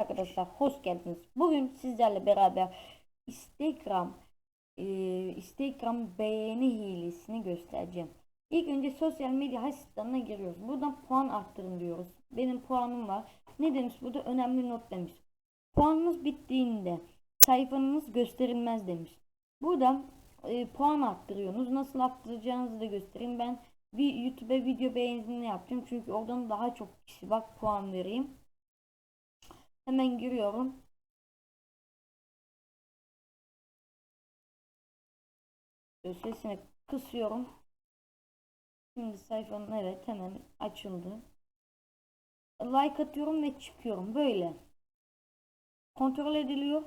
Arkadaşlar hoş geldiniz. Bugün sizlerle beraber Instagram e, Instagram beğeni hilesini göstereceğim. İlk önce sosyal medya hesaplarına giriyoruz. Buradan puan arttırın diyoruz. Benim puanım var. Ne demiş burada? Önemli not demiş. Puanınız bittiğinde sayfanız gösterilmez demiş. Buradan e, puan arttırıyorsunuz. Nasıl arttıracağınızı da göstereyim. Ben bir YouTube'a video beğenini yapacağım. Çünkü oradan daha çok kişi bak puan vereyim. Hemen giriyorum. Sesini kısıyorum. Şimdi sayfanın evet hemen açıldı. Like atıyorum ve çıkıyorum. Böyle. Kontrol ediliyor.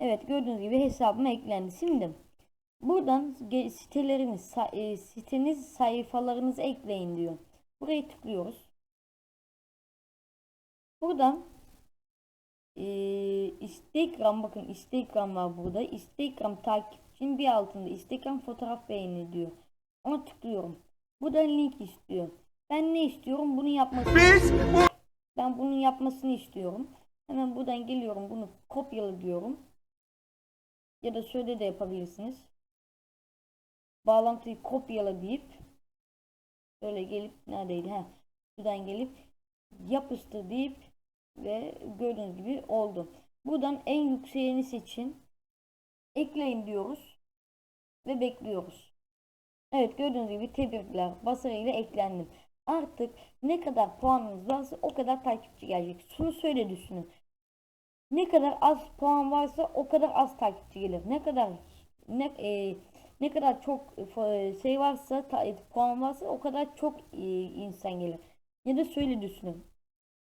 Evet gördüğünüz gibi hesabıma eklendi. Şimdi buradan siteleriniz, e, siteniz sayfalarınızı ekleyin diyor. Buraya tıklıyoruz. Buradan eee Instagram bakın Instagram var burada. Instagram takipçinin bir altında Instagram fotoğraf beğeni diyor. Ona tıklıyorum. Buradan link istiyor. Ben ne istiyorum? Bunu yapmasını Ben bunun yapmasını istiyorum. Hemen buradan geliyorum. Bunu kopyala diyorum. Ya da şöyle de yapabilirsiniz. Bağlantıyı kopyala deyip böyle gelip neredeydi? Ha. Buradan gelip yapıştır deyip ve gördüğünüz gibi oldu. Buradan en yükseğini seçin. Ekleyin diyoruz. Ve bekliyoruz. Evet gördüğünüz gibi tebrikler başarıyla eklendim. Artık ne kadar puanınız varsa o kadar takipçi gelecek. Şunu söyle düşünün. Ne kadar az puan varsa o kadar az takipçi gelir. Ne kadar ne e, ne kadar çok e, şey varsa ta- puan varsa o kadar çok e, insan gelir. Ya da şöyle düşünün.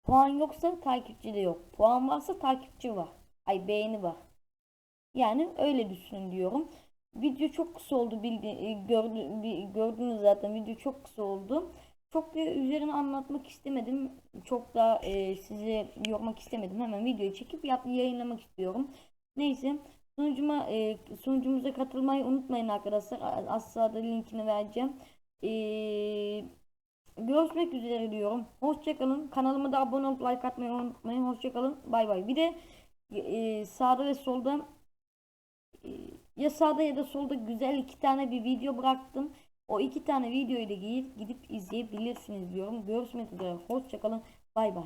Puan yoksa takipçi de yok. Puan varsa takipçi var. Ay beğeni var. Yani öyle düşünün diyorum. Video çok kısa oldu bildi e, gördü, gördünüz zaten video çok kısa oldu. Çok da üzerine anlatmak istemedim. Çok da e, size yormak istemedim. Hemen videoyu çekip yap, yayınlamak istiyorum. Neyse sunucuma e, sunucumuza katılmayı unutmayın arkadaşlar. Aşağıda linkini vereceğim. Eee Görüşmek üzere diyorum. Hoşçakalın. Kanalıma da abone olup like atmayı unutmayın. Hoşçakalın. Bay bay. Bir de e, sağda ve solda e, ya sağda ya da solda güzel iki tane bir video bıraktım. O iki tane videoyu da gidip, izleyebilirsiniz diyorum. Görüşmek üzere. Hoşçakalın. Bay bay.